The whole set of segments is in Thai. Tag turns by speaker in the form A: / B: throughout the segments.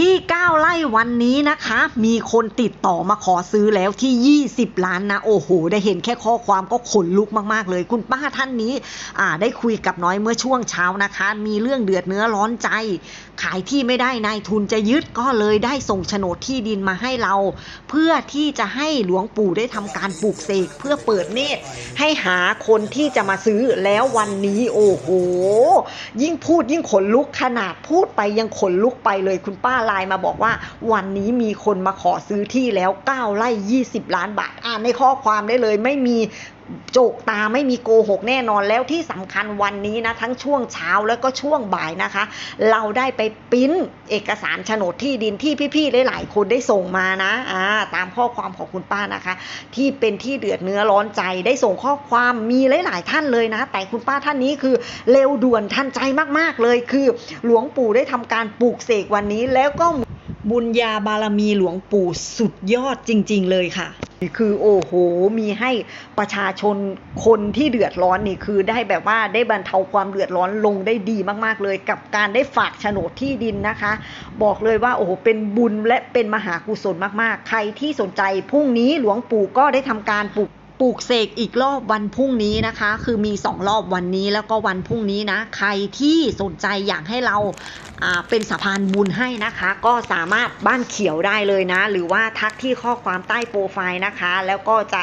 A: ที่ 9 ไร่วันนี้นะคะ มีคนติดต่อมาขอซื้อแล้วที่ 20 ล้านนะ โอ้โห ได้เห็นแค่ข้อความก็ขนลุกมากๆเลย คุณป้าท่านนี้อ่าได้คุยกับน้อยเมื่อช่วงเช้านะคะ มีเรื่องเดือดเนื้อร้อนใจ ขายที่ไม่ได้นายทุนจะยึดก็เลยได้ส่งโฉนดที่ดินมาให้เรา เพื่อที่จะให้หลวงปู่ได้ทำการปลูกเสกเพื่อเปิดเนตรให้หาคนที่จะมาซื้อแล้ววันนี้ โอ้โห ยิ่งพูดยิ่งขนลุกขนาดพูดไปยังขนลุกไปเลยคุณป้าไลน์มาบอกว่าวันนี้มีคนมาขอซื้อที่แล้ว9ไร่20 ล้านบาทานในข้อความได้เลย ไม่มีโจกตาไม่มีโกหกแน่นอนแล้วที่สำคัญวันนี้นะ ทั้งช่วงเช้าแล้วก็ช่วงบ่ายนะคะ เราได้ไปปริ้นเอกสารโฉนดที่ดินที่พี่ๆหลายๆคนได้ส่งมานะอ่าตามข้อความของคุณป้านะคะ ที่เป็นที่เดือดเนื้อร้อนใจได้ส่งข้อความมีหลายๆท่านเลยนะ แต่คุณป้าท่านนี้คือเร็วด่วนทันใจมากๆเลยคือ หลวงปู่ได้ทำการปลูกเสกวันนี้แล้วก็ บุญญาบารมีหลวงปู่สุดยอดจริง ๆ เลยค่ะ คือโอ้โหมีให้ประชาชนคนที่เดือดร้อนนี่คือได้แบบว่าได้บรรเทาความเดือดร้อนลงได้ดีมากๆเลย กับการได้ฝากโฉนดที่ดินนะคะ บอกเลยว่าโอ้โหเป็นบุญและเป็นมหากุศลมากๆ ใครที่สนใจพรุ่งนี้หลวงปู่ก็ได้ทำการปลูก ลูกเสกอีกรอบวันพรุ่งนี้นะคะ คือมีสองรอบวันนี้แล้วก็วันพรุ่งนี้นะ ใครที่สนใจอยากให้เราเป็นสะพานบุญให้นะคะ ก็สามารถบ้านเขียวได้เลยนะ หรือว่าทักที่ข้อความใต้โปรไฟล์นะคะ แล้วก็จะ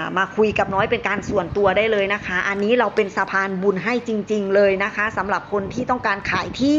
A: ามาคุยกับน้อยเป็นการส่วนตัวได้เลยนะคะ อันนี้เราเป็นสะพานบุญให้จริง ๆ เลยนะคะสำหรับคนที่ต้องการขายที่